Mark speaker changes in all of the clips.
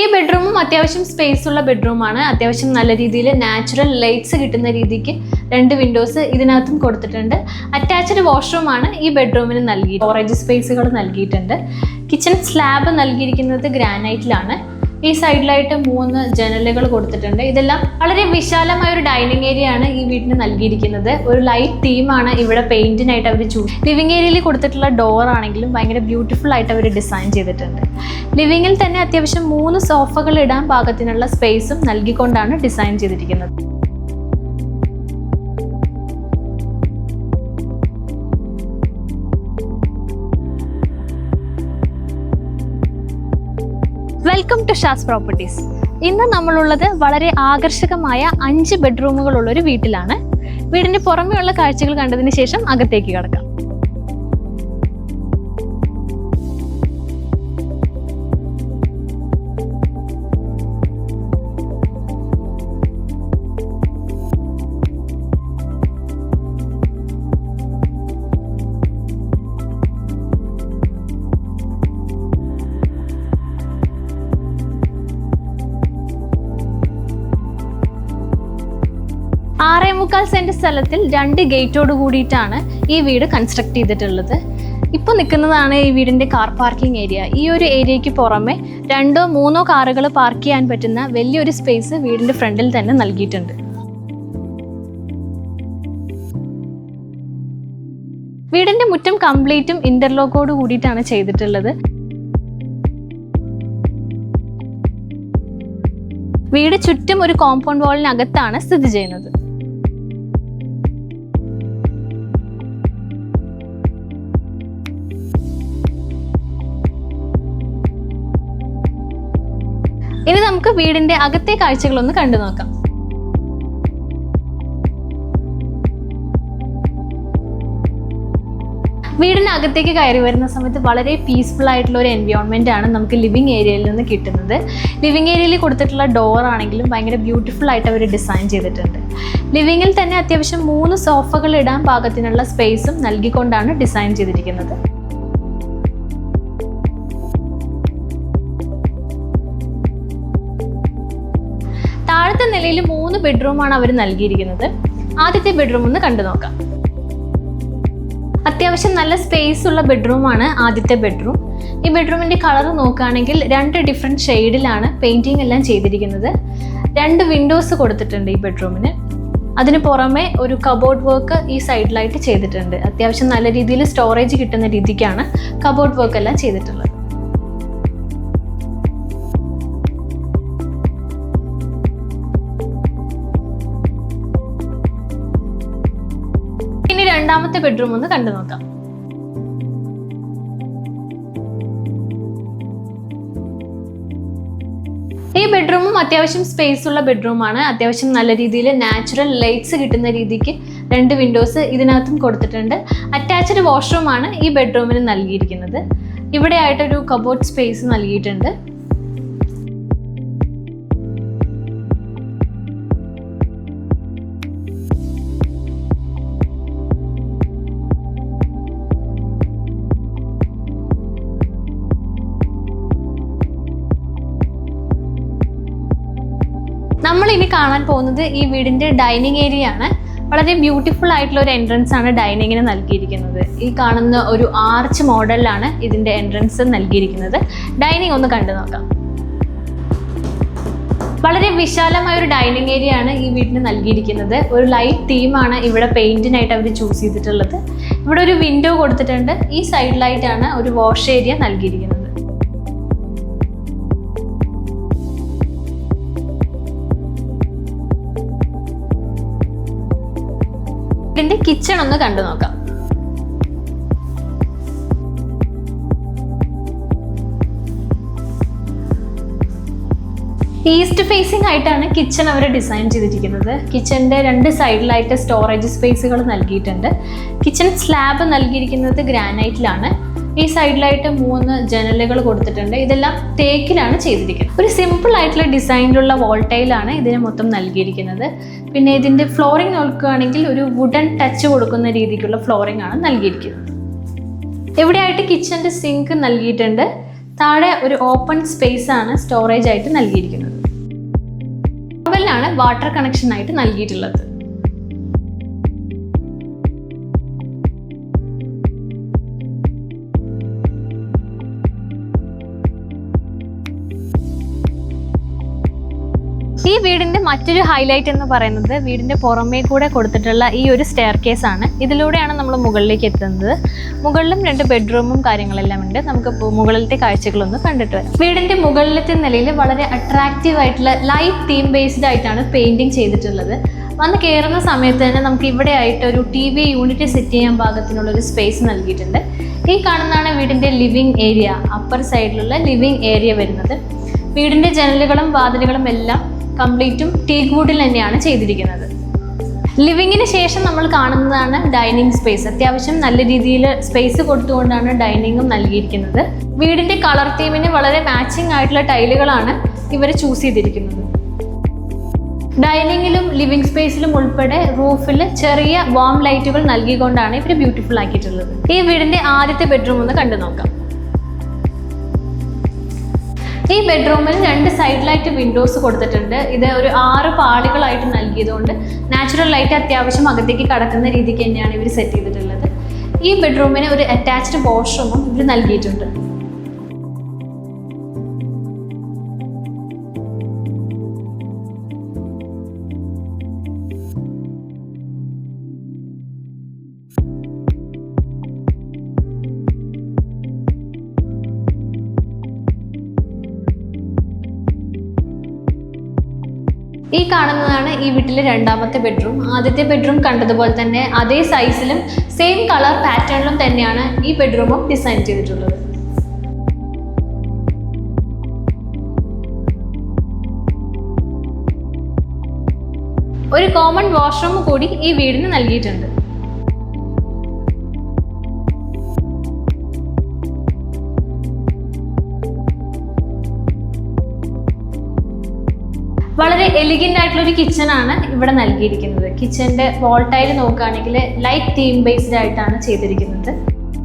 Speaker 1: ഈ ബെഡ്റൂമും അത്യാവശ്യം സ്പേസ് ഉള്ള ബെഡ്റൂമാണ് അത്യാവശ്യം നല്ല രീതിയിൽ നാച്ചുറൽ ലൈറ്റ്സ് കിട്ടുന്ന രീതിക്ക് രണ്ട് വിൻഡോസ് ഇതിനകത്തും കൊടുത്തിട്ടുണ്ട്. അറ്റാച്ച്ഡ് വാഷ്റൂമാണ് ഈ ബെഡ്റൂമിന് നൽകി സ്റ്റോറേജ് സ്പേസുകൾ നൽകിയിട്ടുണ്ട്. കിച്ചൺ സ്ലാബ് നൽകിയിരിക്കുന്നത് ഗ്രാനൈറ്റിലാണ് ഈ സൈഡിലായിട്ട് മൂന്ന് ജനലുകൾ കൊടുത്തിട്ടുണ്ട്. ഇതെല്ലാം വളരെ വിശാലമായ ഒരു ഡൈനിങ് ഏരിയ ആണ് ഈ വീടിന് നൽകിയിരിക്കുന്നത്. ഒരു ലൈറ്റ് തീമാണ് ഇവിടെ പെയിന്റിനായിട്ട് അവർ ചൂസ് ലിവിംഗ് ഏരിയയിൽ കൊടുത്തിട്ടുള്ള ഡോർ ആണെങ്കിലും ഭയങ്കര ബ്യൂട്ടിഫുൾ ആയിട്ട് അവർ ഡിസൈൻ ചെയ്തിട്ടുണ്ട്. ലിവിങ്ങിൽ തന്നെ അത്യാവശ്യം മൂന്ന് സോഫകൾ ഇടാൻ പാകത്തിനുള്ള സ്പേസും നൽകിക്കൊണ്ടാണ് ഡിസൈൻ ചെയ്തിരിക്കുന്നത്. ഷാസ് പ്രോപ്പർട്ടീസ്. ഇന്ന് നമ്മളുള്ളത് വളരെ ആകർഷകമായ അഞ്ച് ബെഡ്റൂമുകളുള്ള ഒരു വീട്ടിലാണ്. വീടിന് പുറമെയുള്ള കാഴ്ചകൾ കണ്ടതിന് ശേഷം അകത്തേക്ക് കടക്കാം. മുക്കാൽ സെന്റ് സ്ഥലത്തിൽ രണ്ട് ഗേറ്റോട് കൂടിയിട്ടാണ് ഈ വീട് കൺസ്ട്രക്ട് ചെയ്തിട്ടുള്ളത്. ഇപ്പോൾ നിൽക്കുന്നതാണ് ഈ വീടിന്റെ കാർ പാർക്കിംഗ് ഏരിയ ഈ ഒരു ഏരിയയ്ക്ക് പുറമെ രണ്ടോ മൂന്നോ കാറുകൾ പാർക്ക് ചെയ്യാൻ പറ്റുന്ന വലിയൊരു സ്പേസ് വീടിന്റെ ഫ്രണ്ടിൽ തന്നെ നൽകിയിട്ടുണ്ട്. വീടിന്റെ മുറ്റം കംപ്ലീറ്റും ഇന്റർലോക്കോട് കൂടിയിട്ടാണ് ചെയ്തിട്ടുള്ളത്. വീട് ചുറ്റും ഒരു കോമ്പൗണ്ട് വാളിനകത്താണ് സ്ഥിതി ചെയ്യുന്നത്. നമുക്ക് വീടിന്റെ അകത്തെ കാഴ്ചകളൊന്ന് കണ്ടു നോക്കാം. വീടിനകത്തേക്ക് കയറി വരുന്ന സമയത്ത് വളരെ പീസ്ഫുൾ ആയിട്ടുള്ള ഒരു എൻവയോൺമെന്റ് ആണ് നമുക്ക് ലിവിങ് ഏരിയയിൽ നിന്ന് കിട്ടുന്നത്. ലിവിങ് ഏരിയയിൽ കൊടുത്തിട്ടുള്ള ഡോർ ആണെങ്കിലും ഭയങ്കര ബ്യൂട്ടിഫുൾ ആയിട്ട് അവർ ഡിസൈൻ ചെയ്തിട്ടുണ്ട്. ലിവിങ്ങിൽ തന്നെ അത്യാവശ്യം മൂന്ന് സോഫകൾ ഇടാൻ പാകത്തിനുള്ള സ്പേസും നൽകിക്കൊണ്ടാണ് ഡിസൈൻ ചെയ്തിരിക്കുന്നത്. നിലയിൽ മൂന്ന് ബെഡ്റൂമാണ് അവർ നൽകിയിരിക്കുന്നത്. ആദ്യത്തെ ബെഡ്റൂം ഒന്ന് കണ്ടു നോക്കാം. അത്യാവശ്യം നല്ല സ്പേസ് ഉള്ള ബെഡ്റൂമാണ് ആദ്യത്തെ ബെഡ്റൂം. ഈ ബെഡ്റൂമിന്റെ കളർ നോക്കുകയാണെങ്കിൽ രണ്ട് ഡിഫറെന്റ് ഷെയ്ഡിലാണ് പെയിന്റിംഗ് എല്ലാം ചെയ്തിരിക്കുന്നത്. രണ്ട് വിൻഡോസ് കൊടുത്തിട്ടുണ്ട് ഈ ബെഡ്റൂമിന്. അതിന് പുറമെ ഒരു കബോർഡ് വർക്ക് ഈ സൈഡിലായിട്ട് ചെയ്തിട്ടുണ്ട്. അത്യാവശ്യം നല്ല രീതിയിൽ സ്റ്റോറേജ് കിട്ടുന്ന രീതിക്കാണ് കബോർഡ് വർക്ക് എല്ലാം ചെയ്തിട്ടുള്ളത്. രണ്ടാമത്തെ ബെഡ്റൂം ഒന്ന് കണ്ടു നോക്കാം. ഈ ബെഡ്റൂമും അത്യാവശ്യം സ്പേസ് ഉള്ള ബെഡ്റൂമാണ് അത്യാവശ്യം നല്ല രീതിയിൽ നാച്ചുറൽ ലൈറ്റ്സ് കിട്ടുന്ന രീതിക്ക് രണ്ട് വിൻഡോസ് ഇതിനകത്തും കൊടുത്തിട്ടുണ്ട്. അറ്റാച്ച്ഡ് വാഷ്റൂമാണ് ഈ ബെഡ്റൂമിന് നൽകിയിരിക്കുന്നത്. ഇവിടെ ആയിട്ടൊരു കബോർഡ് സ്പേസ് നൽകിയിട്ടുണ്ട്. ഇനി കാണാൻ പോകുന്നത് ഈ വീടിന്റെ ഡൈനിങ് ഏരിയ ആണ്. വളരെ ബ്യൂട്ടിഫുൾ ആയിട്ടുള്ള ഒരു എൻട്രൻസ് ആണ് ഡൈനിങ്ങിന് നൽകിയിരിക്കുന്നത്. ഈ കാണുന്ന ഒരു ആർച്ച് മോഡലാണ് ഇതിന്റെ എൻട്രൻസ് നൽകിയിരിക്കുന്നത്. ഡൈനിങ് ഒന്ന് കണ്ടു നോക്കാം. വളരെ വിശാലമായ ഒരു ഡൈനിങ് ഏരിയ ആണ് ഈ വീടിന് നൽകിയിരിക്കുന്നത്. ഒരു ലൈറ്റ് തീമാണ് ഇവിടെ പെയിന്റിനായിട്ട് അവർ ചൂസ് ചെയ്തിട്ടുള്ളത്. ഇവിടെ ഒരു വിൻഡോ കൊടുത്തിട്ടുണ്ട്. ഈ സൈഡിലായിട്ടാണ് ഒരു വാഷ് ഏരിയ നൽകിയിരിക്കുന്നത്. ഇതിന്റെ കിച്ചൺ ഒന്ന് കണ്ടു നോക്കാം. ഈസ്റ്റ് ഫേസിംഗ് ആയിട്ടാണ് കിച്ചൺ അവർ ഡിസൈൻ ചെയ്തിരിക്കുന്നത്. കിച്ചണിന്റെ രണ്ട് സൈഡിലായിട്ട് സ്റ്റോറേജ് സ്പേസുകൾ നൽകിയിട്ടുണ്ട്. കിച്ചൺ സ്ലാബ് നൽകിയിരിക്കുന്നത് ഗ്രാനൈറ്റിലാണ് ഈ സൈഡിലായിട്ട് മൂന്ന് ജനലുകൾ കൊടുത്തിട്ടുണ്ട്. ഇതെല്ലാം തേക്കിലാണ് ചെയ്തിരിക്കുന്നത്. ഒരു സിമ്പിൾ ആയിട്ടുള്ള ഡിസൈനിലുള്ള വോൾട്ടൈലാണ് ഇതിന് മൊത്തം നൽകിയിരിക്കുന്നത്. പിന്നെ ഇതിന്റെ ഫ്ലോറിംഗ് നോക്കുകയാണെങ്കിൽ ഒരു വുഡൻ ടച്ച് കൊടുക്കുന്ന രീതിക്കുള്ള ഫ്ലോറിംഗ് ആണ് നൽകിയിരിക്കുന്നത്. എവിടെയായിട്ട് കിച്ചന്റെ സിങ്ക് നൽകിയിട്ടുണ്ട്. താഴെ ഒരു ഓപ്പൺ സ്പേസ് ആണ് സ്റ്റോറേജ് ആയിട്ട് നൽകിയിരിക്കുന്നത്. മുകളിലാണ് വാട്ടർ കണക്ഷൻ ആയിട്ട് നൽകിയിട്ടുള്ളത്. ഈ വീടിന്റെ മറ്റൊരു ഹൈലൈറ്റ് എന്ന് പറയുന്നത് വീടിന്റെ പുറമേ കൂടെ കൊടുത്തിട്ടുള്ള ഈ ഒരു സ്റ്റെയർ കേസ് ആണ്. ഇതിലൂടെയാണ് നമ്മൾ മുകളിലേക്ക് എത്തുന്നത്. മുകളിലും രണ്ട് ബെഡ്റൂമും കാര്യങ്ങളെല്ലാം ഉണ്ട്. നമുക്ക് മുകളിലത്തെ കാഴ്ചകളൊന്ന് കണ്ടിട്ട് വരാം. വീടിന്റെ മുകളിലത്തെ നിലയിൽ വളരെ അട്രാക്റ്റീവ് ആയിട്ടുള്ള ലൈറ്റ് തീം ബേസ്ഡ് ആയിട്ടാണ് പെയിന്റിങ് ചെയ്തിട്ടുള്ളത്. വന്ന് കയറുന്ന സമയത്ത് തന്നെ നമുക്ക് ഇവിടെ ആയിട്ട് ഒരു ടി വി യൂണിറ്റ് സെറ്റ് ചെയ്യാൻ പാകത്തിനുള്ള ഒരു സ്പേസ് നൽകിയിട്ടുണ്ട്. ഈ കാണുന്നതാണ് വീടിന്റെ ലിവിംഗ് ഏരിയ അപ്പർ സൈഡിലുള്ള ലിവിംഗ് ഏരിയ വരുന്നത്. വീടിന്റെ ജനലുകളും വാതിലുകളും എല്ലാം കംപ്ലീറ്റും ടേക്ക് വുഡിൽ തന്നെയാണ് ചെയ്തിരിക്കുന്നത്. ലിവിങ്ങിന് ശേഷം നമ്മൾ കാണുന്നതാണ് ഡൈനിങ് സ്പേസ്. അത്യാവശ്യം നല്ല രീതിയിൽ സ്പേസ് കൊടുത്തുകൊണ്ടാണ് ഡൈനിങ്ങും നൽകിയിരിക്കുന്നത്. വീടിന്റെ കളർ തീമിന് വളരെ മാച്ചിങ് ആയിട്ടുള്ള ടൈലുകളാണ് ഇവർ ചൂസ് ചെയ്തിരിക്കുന്നത്. ഡൈനിങ്ങിലും ലിവിംഗ് സ്പേസിലും ഉൾപ്പെടെ റൂഫിൽ ചെറിയ വാം ലൈറ്റുകൾ നൽകിക്കൊണ്ടാണ് ഇവർ ബ്യൂട്ടിഫുൾ ആക്കിയിട്ടുള്ളത്. ഈ വീടിന്റെ ആദ്യത്തെ ബെഡ്റൂം ഒന്ന് കണ്ടു നോക്കാം ഈ ബെഡ്റൂമിൽ രണ്ട് സൈഡിലായിട്ട് വിൻഡോസ് കൊടുത്തിട്ടുണ്ട്. ഇത് ഒരു ആറ് പാളികളായിട്ട് നൽകിയതുകൊണ്ട് നാച്ചുറൽ ലൈറ്റ് അത്യാവശ്യം അകത്തേക്ക് കടക്കുന്ന രീതിക്ക് തന്നെയാണ് ഇവർ സെറ്റ് ചെയ്തിട്ടുള്ളത്. ഈ ബെഡ്റൂമിന് ഒരു അറ്റാച്ച്ഡ് വാഷ്റൂമും ഇവർ നൽകിയിട്ടുണ്ട്. ഈ കാണുന്നതാണ് ഈ വീട്ടിലെ രണ്ടാമത്തെ ബെഡ്റൂം ആദ്യത്തെ ബെഡ്റൂം കണ്ടതുപോലെ തന്നെ അതേ സൈസിലും സെയിം കളർ പാറ്റേണിലും തന്നെയാണ് ഈ ബെഡ്റൂമും ഡിസൈൻ ചെയ്തിട്ടുള്ളത്. ഒരു കോമൺ വാഷ്റൂം കൂടി ഈ വീടിന് നൽകിയിട്ടുണ്ട്. വളരെ എലിഗന്റ് ആയിട്ടുള്ള ഒരു കിച്ചൺ ആണ് ഇവിടെ നൽകിയിരിക്കുന്നത്. കിച്ചന്റെ വോൾ ടൈൽ നോക്കുകയാണെങ്കിൽ ലൈറ്റ് തീം ബേസ്ഡ് ആയിട്ടാണ് ചെയ്തിരിക്കുന്നത്.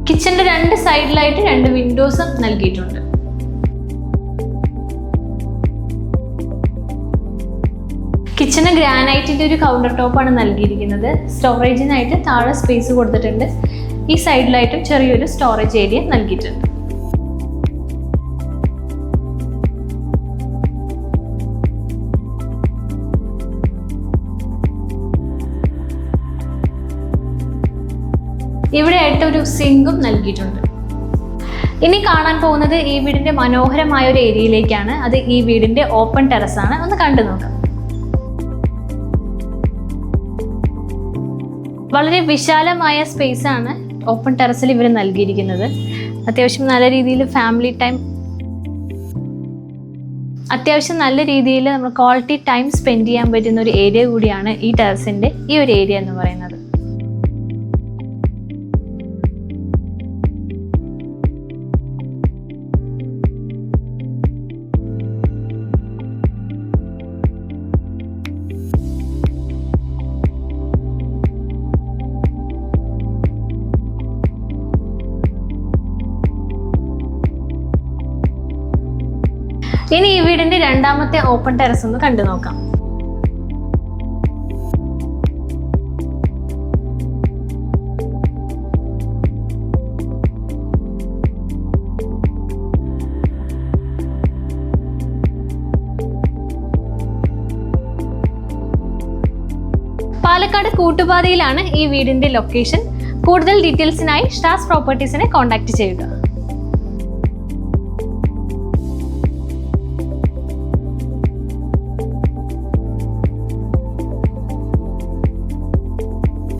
Speaker 1: കിച്ചന്റെ രണ്ട് സൈഡിലായിട്ട് രണ്ട് വിൻഡോസും നൽകിയിട്ടുണ്ട്. കിച്ചണ് ഗ്രാനൈറ്റിന്റെ ഒരു കൗണ്ടർ ടോപ്പാണ് നൽകിയിരിക്കുന്നത്. സ്റ്റോറേജിനായിട്ട് താഴെ സ്പേസ് കൊടുത്തിട്ടുണ്ട്. ഈ സൈഡിലായിട്ടും ചെറിയൊരു സ്റ്റോറേജ് ഏരിയ നൽകിയിട്ടുണ്ട്. ഇവിടെ ആയിട്ട് ഒരു സിങ്കും നൽകിയിട്ടുണ്ട്. ഇനി കാണാൻ പോകുന്നത് ഈ വീടിന്റെ മനോഹരമായ ഒരു ഏരിയയിലേക്കാണ്. അത് ഈ വീടിന്റെ ഓപ്പൺ ടെറസ് ആണ്. ഒന്ന് കണ്ടു നോക്കാം. വളരെ വിശാലമായ സ്പേസ് ആണ് ഓപ്പൺ ടെറസിൽ ഇവർ നൽകിയിരിക്കുന്നത്. അത്യാവശ്യം നല്ല രീതിയിൽ ഫാമിലി ടൈം അത്യാവശ്യം നല്ല രീതിയിൽ നമ്മൾ ക്വാളിറ്റി ടൈം സ്പെൻഡ് ചെയ്യാൻ പറ്റുന്ന ഒരു ഏരിയ കൂടിയാണ് ഈ ടെറസിന്റെ ഈ ഒരു ഏരിയ എന്ന് പറയുന്നത്. ഇനി ഈ വീടിന്റെ രണ്ടാമത്തെ ഓപ്പൺ ടെറസ് ഒന്ന് കണ്ടു നോക്കാം. പാലക്കാട് കൂട്ടുപാതയിലാണ് ഈ വീടിന്റെ ലൊക്കേഷൻ കൂടുതൽ ഡീറ്റെയിൽസിനായി സ്റ്റാസ് പ്രോപ്പർട്ടീസിനെ കോൺടാക്ട് ചെയ്യുക.